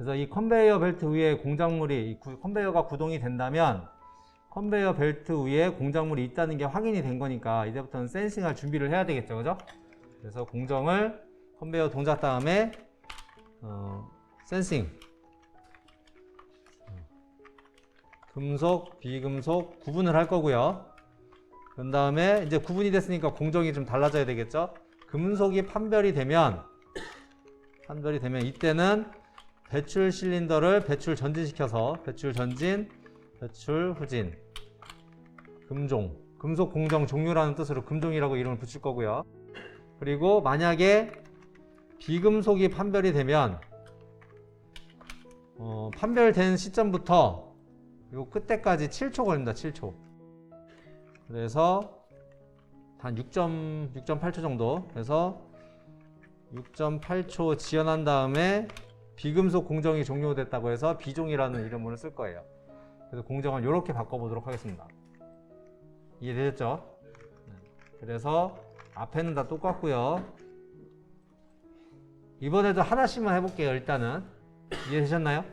그래서 이 컨베이어 벨트 위에 공작물이 컨베이어가 구동이 된다면 컨베이어 벨트 위에 공작물이 있다는 게 확인이 된 거니까 이제부터는 센싱할 준비를 해야 되겠죠, 그죠? 그래서 공정을 컨베이어 동작 다음에 어, 센싱 금속, 비금속 구분을 할 거고요. 그 다음에 이제 구분이 됐으니까 공정이 좀 달라져야 되겠죠. 금속이 판별이 되면 판별이 되면 이때는 배출 실린더를 배출 전진시켜서 배출 전진, 배출 후진, 금종, 금속 공정 종류라는 뜻으로 금종이라고 이름을 붙일 거고요. 그리고 만약에 비금속이 판별이 되면 어, 판별된 시점부터 요 끝에까지 7초 걸립니다. 7초. 그래서 한 6.6.8초 정도. 그래서 6.8초 지연한 다음에 비금속 공정이 종료됐다고 해서 비종이라는 이름으로 쓸 거예요. 그래서 공정을 이렇게 바꿔보도록 하겠습니다. 이해되셨죠? 네. 그래서 앞에는 다 똑같고요. 이번에도 하나씩만 해볼게요. 일단은 이해되셨나요?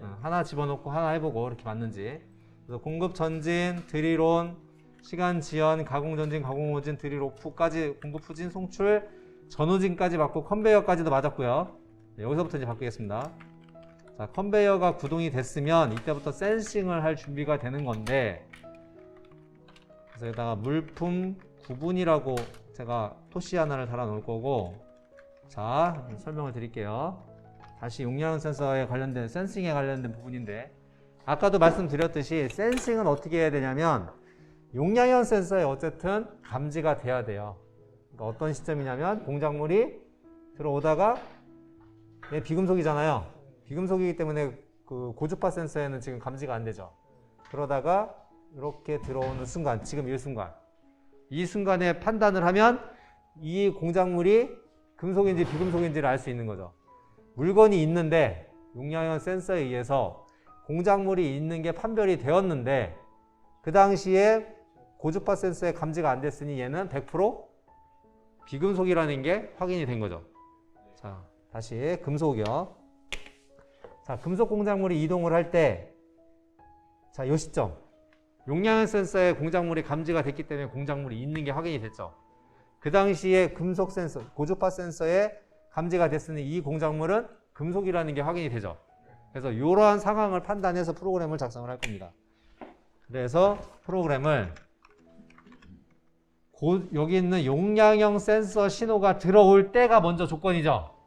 어, 하나 집어넣고 하나 해보고 이렇게 맞는지. 그래서 공급 전진, 드릴온, 시간 지연, 가공 전진, 가공 후진, 드릴 오프까지 공급 후진, 송출, 전후진까지 맞고 컨베이어까지도 맞았고요. 네, 여기서부터 이제 바꾸겠습니다. 자, 컨베이어가 구동이 됐으면 이때부터 센싱을 할 준비가 되는 건데 그래서 여기다가 물품 구분이라고 제가 토시 하나를 달아 놓을 거고 자, 설명을 드릴게요. 다시 용량 센서에 관련된 센싱에 관련된 부분인데 아까도 말씀드렸듯이 센싱은 어떻게 해야 되냐면 용량형 센서에 어쨌든 감지가 돼야 돼요. 그러니까 어떤 시점이냐면 공작물이 들어오다가 얘 비금속이잖아요. 비금속이기 때문에 그 고주파 센서에는 지금 감지가 안 되죠. 그러다가 이렇게 들어오는 순간, 지금 이 순간, 이 순간에 판단을 하면 이 공작물이 금속인지 비금속인지를 알 수 있는 거죠. 물건이 있는데 용량형 센서에 의해서 공작물이 있는 게 판별이 되었는데 그 당시에 고주파 센서에 감지가 안 됐으니 얘는 100% 비금속이라는 게 확인이 된 거죠. 자, 다시 금속이요. 자, 금속 공작물이 이동을 할 때, 자, 요 시점. 용량 센서에 공작물이 감지가 됐기 때문에 공작물이 있는 게 확인이 됐죠. 그 당시에 금속 센서, 고주파 센서에 감지가 됐으니 이 공작물은 금속이라는 게 확인이 되죠. 그래서 이러한 상황을 판단해서 프로그램을 작성을 할 겁니다. 그래서 프로그램을 고- 여기 있는 용량형 센서 신호가 들어올 때가 먼저 조건이죠.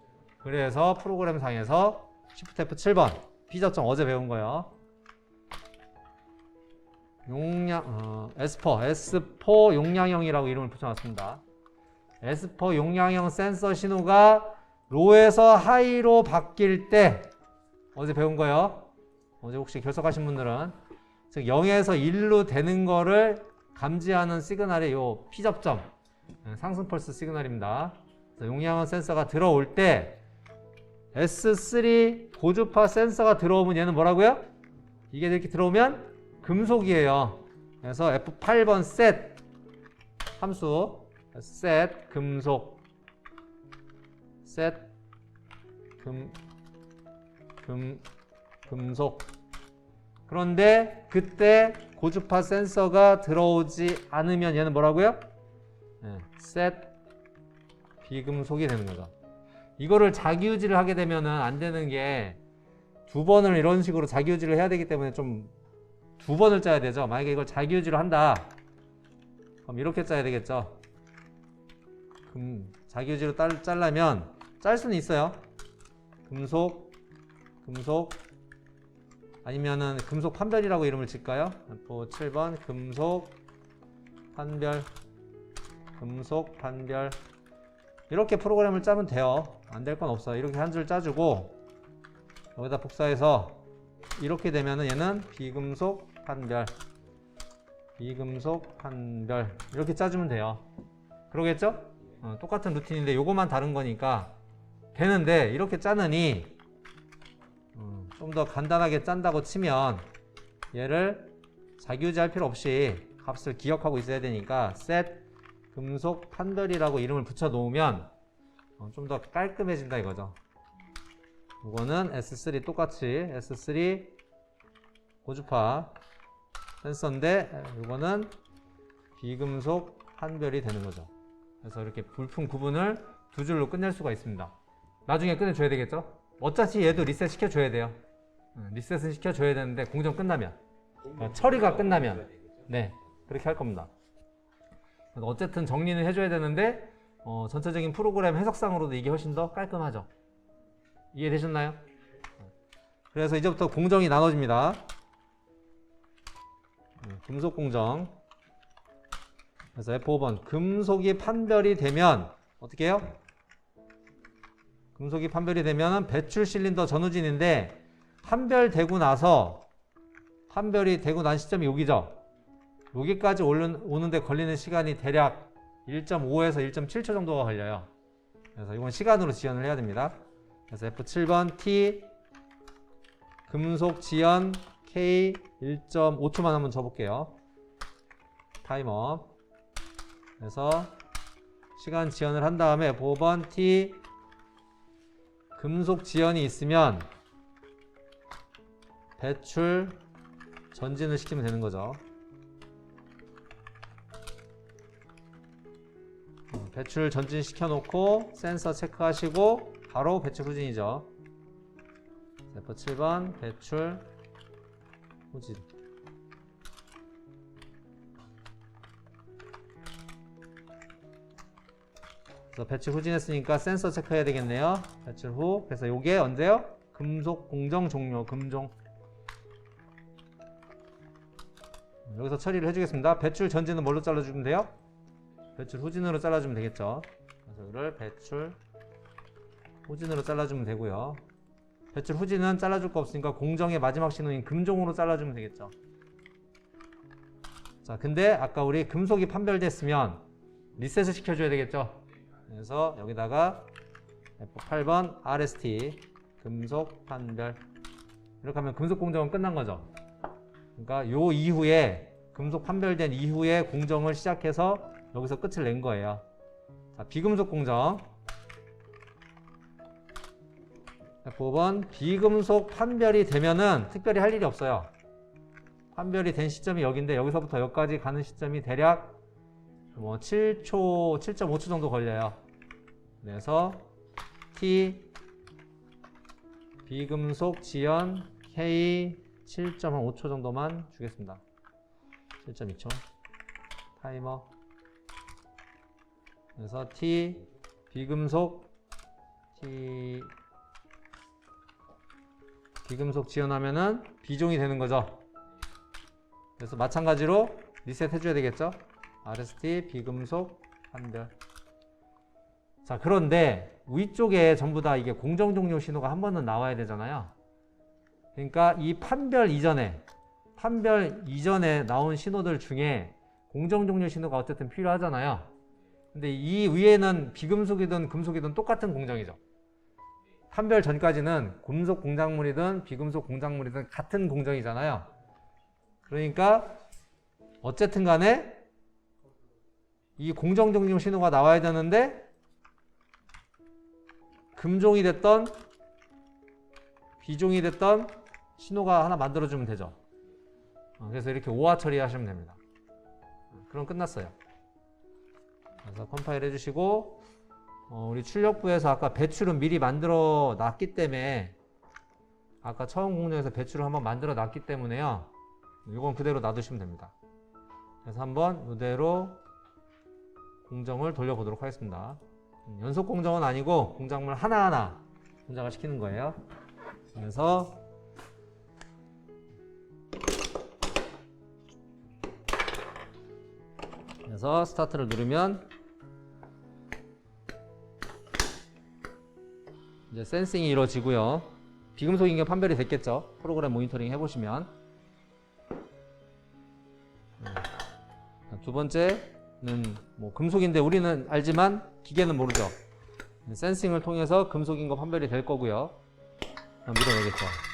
그래서 프로그램 상에서 Shift F7번 P접점 어제 배운 거요. 용량 어, S4 S4 용량형이라고 이름을 붙여놨습니다. S4 용량형 센서 신호가 로에서 하이로 바뀔 때 어제 배운 거요. 어제 혹시 결석하신 분들은 즉 0에서 1로 되는 거를 감지하는 시그널의 요 P접점 네, 상승 펄스 시그널입니다. 용량형 센서가 들어올 때 S3 고주파 센서가 들어오면 얘는 뭐라고요? 이게 이렇게 들어오면 금속이에요. 그래서 F8번 set 함수 set 금속 set 금, 금, 금속 그런데 그때 고주파 센서가 들어오지 않으면 얘는 뭐라고요? 네, set 비금속이 되는 거죠. 이거를 자기유지를 하게 되면은 안 되는 게 두 번을 이런 식으로 자기유지를 해야 되기 때문에 좀 두 번을 짜야 되죠. 만약에 이걸 자기유지를 한다. 그럼 이렇게 짜야 되겠죠. 금, 자기유지로 딸, 짤라면 짤 수는 있어요. 금속, 금속, 아니면은 금속 판별이라고 이름을 짓까요? 또 7번 금속 판별, 금속 판별. 이렇게 프로그램을 짜면 돼요. 안 될 건 없어요. 이렇게 한 줄 짜주고 여기다 복사해서 이렇게 되면은 얘는 비금속 판별, 비금속 판별 이렇게 짜주면 돼요. 그러겠죠? 어, 똑같은 루틴인데 요것만 다른 거니까 되는데 이렇게 짜느니 음, 좀더 간단하게 짠다고 치면 얘를 자기유지할 필요 없이 값을 기억하고 있어야 되니까 set 금속 판별이라고 이름을 붙여 놓으면 어, 좀더 깔끔해진다 이거죠. 이거는 S3 똑같이 S3 고주파 센서인데 이거는 비금속 판별이 되는 거죠. 그래서 이렇게 불품 구분을 두 줄로 끝낼 수가 있습니다. 나중에 끝내줘야 되겠죠? 어차피 얘도 리셋 시켜줘야 돼요. 응, 리셋은 시켜줘야 되는데 공정 끝나면 어, 처리가 끝나면 네 그렇게 할 겁니다. 그래서 어쨌든 정리는 해줘야 되는데 어, 전체적인 프로그램 해석상으로도 이게 훨씬 더 깔끔하죠. 이해되셨나요? 그래서 이제부터 공정이 나눠집니다. 음, 금속 공정. 그래서 F5번 금속이 판별이 되면 어떻게 해요? 금속이 판별이 되면 배출 실린더 전후진인데 판별되고 나서 판별이 되고 난 시점이 여기죠. 여기까지 오는, 오는 데 걸리는 시간이 대략 1.5에서 1.7초 정도가 걸려요. 그래서 이건 시간으로 지연을 해야 됩니다. 그래서 F7번 T 금속 지연 K 1.5초만 한번 줘볼게요. 타이머. 그래서 시간 지연을 한 다음에 5번 T 금속 지연이 있으면 배출 전진을 시키면 되는 거죠. 배출 전진 시켜놓고 센서 체크하시고 바로 배출 후진이죠. F 7번 배출 후진. 그래서 배출 후진했으니까 센서 체크해야 되겠네요. 배출 후. 그래서 요게 언제요? 금속 공정 종료. 금종. 여기서 처리를 해주겠습니다. 배출 전진은 뭘로 잘라주면 돼요? 배출 후진으로 잘라주면 되겠죠. 그래서 이를 배출 후진으로 잘라주면 되고요. 배출 후진은 잘라줄 거 없으니까 공정의 마지막 신호인 금종으로 잘라주면 되겠죠. 자, 근데 아까 우리 금속이 판별됐으면 리셋을 시켜줘야 되겠죠. 그래서 여기다가 F8번 RST 금속 판별 이렇게 하면 금속 공정은 끝난 거죠. 그러니까 요 이후에 금속 판별된 이후에 공정을 시작해서 여기서 끝을 낸 거예요. 자, 비금속 공정. F5번 비금속 판별이 되면은 특별히 할 일이 없어요. 판별이 된 시점이 여기인데 여기서부터 여기까지 가는 시점이 대략 뭐 7초, 7.5초 정도 걸려요. 그래서 T 비금속 지연 K 7.5초 정도만 주겠습니다. 7.2초 타이머 그래서 T 비금속 T 비금속 지연하면은 비종이 되는 거죠. 그래서 마찬가지로 리셋 해줘야 되겠죠. RST 비금속 판별. 자 그런데 위쪽에 전부 다 이게 공정 종료 신호가 한 번은 나와야 되잖아요. 그러니까 이 판별 이전에 판별 이전에 나온 신호들 중에 공정 종료 신호가 어쨌든 필요하잖아요. 근데 이 위에는 비금속이든 금속이든 똑같은 공정이죠. 판별 전까지는 금속 공작물이든 비금속 공작물이든 같은 공정이잖아요. 그러니까 어쨌든 간에 이 공정 종료 신호가 나와야 되는데 금종이 됐던 비종이 됐던 신호가 하나 만들어주면 되죠. 어, 그래서 이렇게 오화 처리하시면 됩니다. 어, 그럼 끝났어요. 그래서 컴파일 해주시고 어, 우리 출력부에서 아까 배출은 미리 만들어 놨기 때문에 아까 처음 공정에서 배출을 한번 만들어 놨기 때문에요. 이건 그대로 놔두시면 됩니다. 그래서 한번 이대로 공정을 돌려보도록 하겠습니다. 음, 연속 공정은 아니고 공작물 하나하나 공작을 시키는 거예요. 그래서 그래서 스타트를 누르면 이제 센싱이 이루어지고요. 비금속 인격 판별이 됐겠죠. 프로그램 모니터링 해보시면 음. 두 번째는 뭐 금속인데 우리는 알지만 기계는 모르죠. 센싱을 통해서 금속인 거 판별이 될 거고요. 밀어내겠죠.